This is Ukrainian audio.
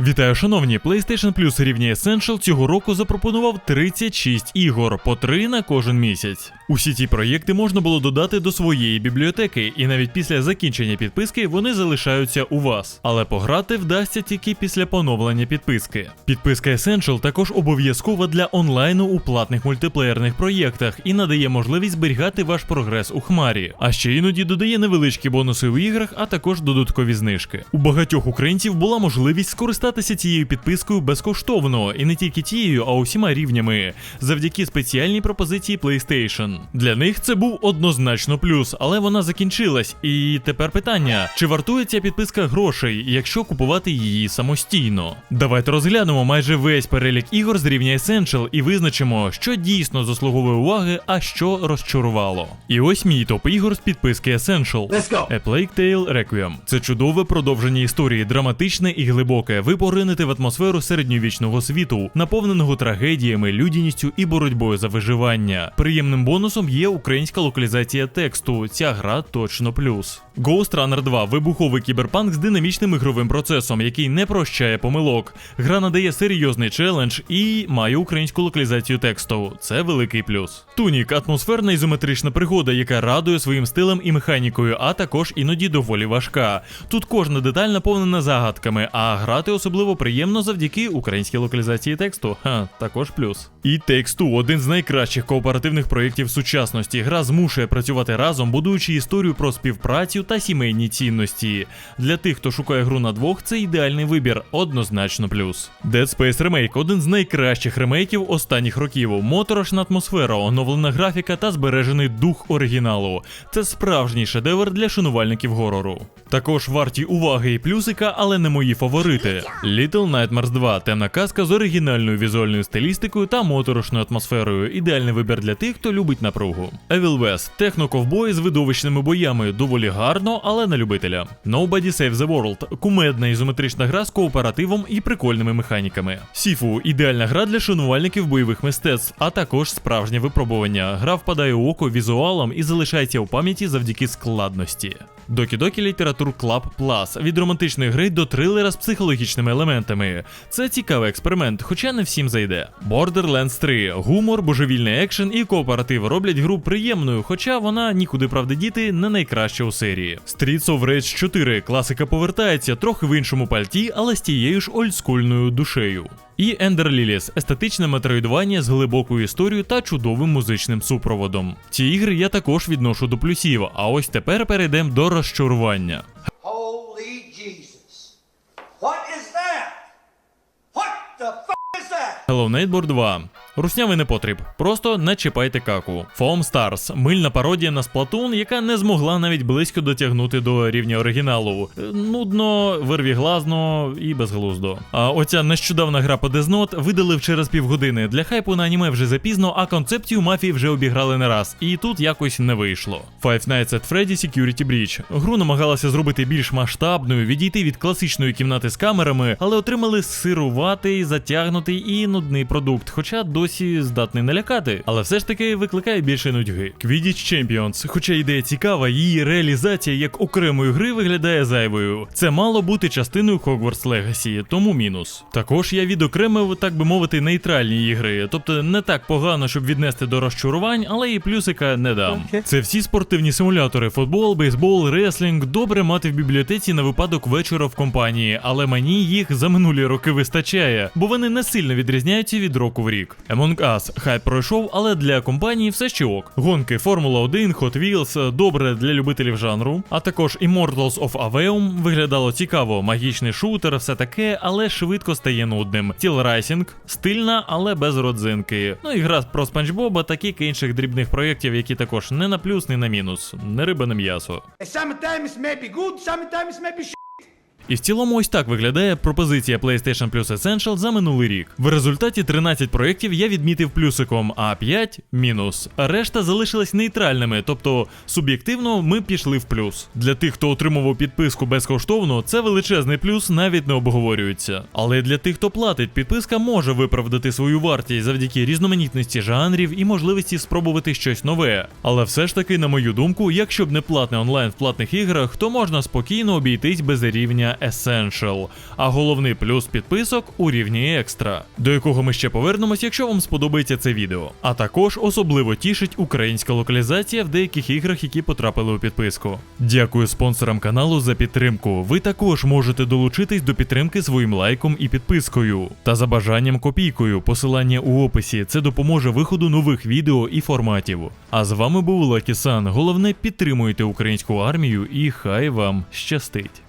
Вітаю, шановні! PlayStation Plus рівня Essential цього року запропонував 36 ігор по 3 на кожен місяць. Усі ці проєкти можна було додати до своєї бібліотеки, і навіть після закінчення підписки вони залишаються у вас. Але пограти вдасться тільки після поновлення підписки. Підписка Essential також обов'язкова для онлайну у платних мультиплеєрних проєктах і надає можливість зберігати ваш прогрес у хмарі. А ще іноді додає невеличкі бонуси у іграх, а також додаткові знижки. У багатьох українців була можливість скористатися цією підпискою безкоштовно, і не тільки тією, а усіма рівнями, завдяки спеціальній пропозиції PlayStation. Для них це був однозначно плюс, але вона закінчилась. І тепер питання: чи вартує ця підписка грошей, якщо купувати її самостійно? Давайте розглянемо майже весь перелік ігор з рівня Essential і визначимо, що дійсно заслуговує уваги, а що розчарувало. І ось мій топ ігор з підписки Essential. Let's go. A Plague Tale Requiem. Це чудове продовження історії, драматичне і глибоке. Ви поринете в атмосферу середньовічного світу, наповненого трагедіями, людяністю і боротьбою за виживання. Приємним бонусом є українська локалізація тексту. Ця гра точно плюс. Ghost Runner 2 вибуховий кіберпанк з динамічним ігровим процесом, який не прощає помилок. Гра надає серйозний челендж і має українську локалізацію тексту. Це великий плюс. Тунік атмосферна ізометрична пригода, яка радує своїм стилем і механікою, а також іноді доволі важка. Тут кожна деталь наповнена загадками, а грати особливо приємно завдяки українській локалізації тексту. Ха, також плюс. І Two – один з найкращих кооперативних проєктів сучасності. Гра змушує працювати разом, будуючи історію про співпрацю та сімейні цінності. Для тих, хто шукає гру на двох, це ідеальний вибір, однозначно плюс. Dead Space Remake – один з найкращих ремейків останніх років. Моторошна атмосфера, оновлена графіка та збережений дух оригіналу. Це справжній шедевр для шанувальників горору. Також варті уваги і плюсика, але не мої фаворити. Little Nightmares 2 темна казка з оригінальною візуальною стилістикою та моторошною атмосферою. Ідеальний вибір для тих, хто любить напругу. Evil West – техноковбой з видовищними боями, доволі гарно, але на любителя. Nobody Save the World кумедна ізометрична гра з кооперативом і прикольними механіками. Сіфу ідеальна гра для шанувальників бойових мистецтв, а також справжнє випробування. Гра впадає у око візуалом і залишається у пам'яті завдяки складності. Докі-докі Літератур Club Plus від романтичної гри до трилера з психологічними елементами. Це цікавий експеримент, хоча не всім зайде. Borderlands 3 гумор, божевільний екшен і кооператив роблять гру приємною, хоча вона нікуди правди діти не найкраща у серії. Streets of Rage 4 класика повертається трохи в іншому пальті, але з тією ж ольдскульною душею. І Ender Lilies – естетичне метроїдування з глибокою історією та чудовим музичним супроводом. Ці ігри я також відношу до плюсів, а ось тепер перейдемо до розчарування. Hello Neighbor 2. Руснявий непотріб. Просто не чіпайте каку. Foam Stars мильна пародія на Splatoon, яка не змогла навіть близько дотягнути до рівня оригіналу. Е, Нудно, вирвіглазно і безглуздо. А оця нещодавна гра по Death видалив через півгодини. Для хайпу на аніме вже запізно, а концепцію мафії вже обіграли не раз. І тут якось не вийшло. Five Nights at Freddy Security Breach. Гру намагалася зробити більш масштабною, відійти від класичної кімнати з камерами, але отримали сируватий, затягнутий і нудний продукт, хоча досі здатний налякати. Але все ж таки викликає більше нудьги. Quidditch Champions, хоча ідея цікава, її реалізація як окремої гри виглядає зайвою. Це мало бути частиною Hogwarts Legacy, тому мінус. Також я відокремив, так би мовити, нейтральні ігри, тобто не так погано, щоб віднести до розчарувань, але і плюсика не дам. Це всі спортивні симулятори: футбол, бейсбол, реслінг добре мати в бібліотеці на випадок вечора в компанії, але мені їх за минулі роки вистачає, бо вони не сильно відрізняються від року в рік. Among Us хайп пройшов, але для компанії все ще ок. Гонки Формула 1, Hot Wheels добре для любителів жанру, а також Immortals of Aveum виглядало цікаво, магічний шутер, все таке, але швидко стає нудним. Steel Rising стильна, але без родзинки. Ну і гра про Спанч Боба та кілька інших дрібних проєктів, які також не на плюс, не на мінус, не риба, не м'ясо. Sometimes may be good, sometimes may be shit. І в цілому ось так виглядає пропозиція PlayStation Plus Essential за минулий рік. В результаті 13 проєктів я відмітив плюсиком, а 5 мінус. А решта залишились нейтральними, тобто суб'єктивно ми пішли в плюс. Для тих, хто отримував підписку безкоштовно, це величезний плюс навіть не обговорюється. Але для тих, хто платить, підписка може виправдати свою вартість завдяки різноманітності жанрів і можливості спробувати щось нове. Але все ж таки, на мою думку, якщо б не платний онлайн в платних іграх, то можна спокійно обійтись без рівня Essential, а головний плюс підписок у рівні екстра, до якого ми ще повернемось, якщо вам сподобається це відео. А також особливо тішить українська локалізація в деяких іграх, які потрапили у підписку. Дякую спонсорам каналу за підтримку. Ви також можете долучитись до підтримки своїм лайком і підпискою. Та за бажанням копійкою. Посилання у описі. Це допоможе виходу нових відео і форматів. А з вами був Лакісан. Головне підтримуйте українську армію і хай вам щастить.